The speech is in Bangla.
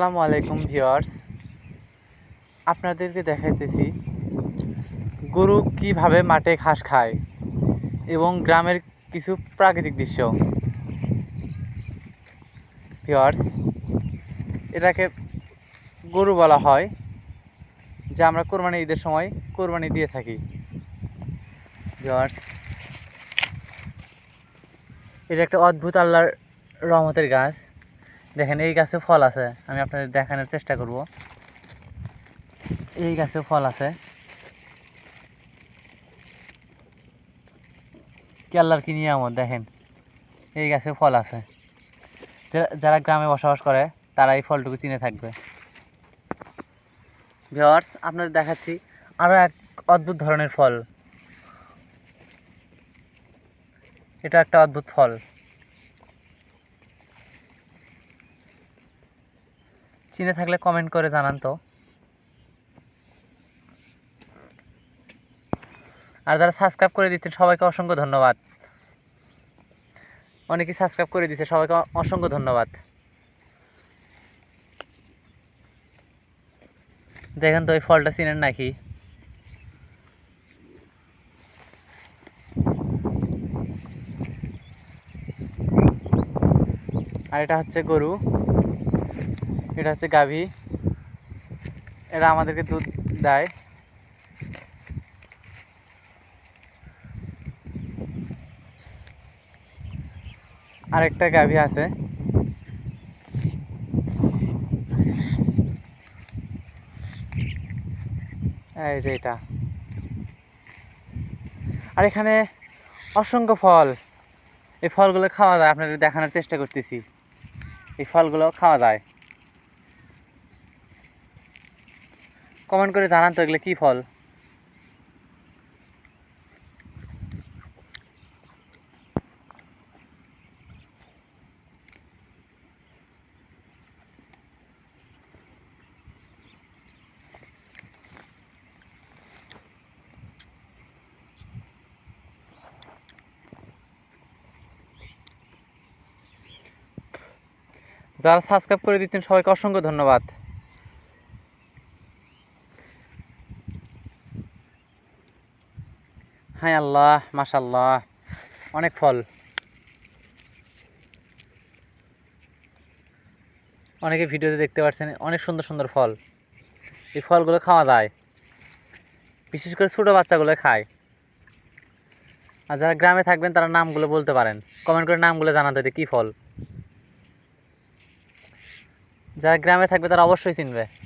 আসসালামু আলাইকুম ভিউয়ার্স। আপনাদেরকে দেখাইতেছি গরু কীভাবে মাঠে ঘাস খায় এবং গ্রামের কিছু প্রাকৃতিক দৃশ্য। ভিউয়ার্স, এটাকে গরু বলা হয়, যা আমরা কোরবানি ঈদের সময় কোরবানি দিয়ে থাকি। ভিউয়ার্স, এটা একটা অদ্ভুত আল্লাহর রহমতের গাছ। দেখেন, এই গাছে ফল আছে। আমি আপনাদের দেখানোর চেষ্টা করব। এই গাছে ফল আছে। কি আল্লাহর কি নিয়ামত, দেখেন। এই গাছে ফল আছে। যারা- যারা গ্রামে বসবাস করে, তারা এই ফলটুকু চিনে থাকবে। ভিওয়ার্স আপনাদের দেখাচ্ছি আরও এক অদ্ভুত ধরনের ফল। এটা একটা অদ্ভুত ফল। চিনে থাকলে কমেন্ট করে জানান তো। আর যারা সাবস্ক্রাইব করে দিচ্ছেন, সবাইকে অসংখ্য ধন্যবাদ। অনেকেই সাবস্ক্রাইব করে দিচ্ছে সবাইকে অসংখ্য ধন্যবাদ। দেখেন তো ওই ফলটা চিনেন নাকি? আর এটা হচ্ছে গরু। এটা হচ্ছে গাভী। এরা আমাদেরকে দুধ দেয়। আরেকটা গাভী আছে। এই যে এটা। আর এখানে অসংখ্য ফল। এই ফলগুলো খাওয়া যায়। আপনাদের দেখানোর চেষ্টা করতেছি। এই ফলগুলো খাওয়া যায়। কমেন্ট করে জানান তো এগুলো কী ফল। যারা সাবস্ক্রাইব করে দিচ্ছেন সবাইকে অসংখ্য ধন্যবাদ। হাই আল্লাহ মাশাল্লাহ অনেক ফল। অনেকে ভিডিওতে দেখতে পাচ্ছেন, অনেক সুন্দর সুন্দর ফল। এই ফলগুলো খাওয়া যায়। বিশেষ করে ছোটো বাচ্চাগুলো খায়। আর যারা গ্রামে থাকবেন, তারা নামগুলো বলতে পারেন। কমেন্ট করে নামগুলো জানাতে এটা কী ফল। যারা গ্রামে থাকবে, তারা অবশ্যই চিনবে।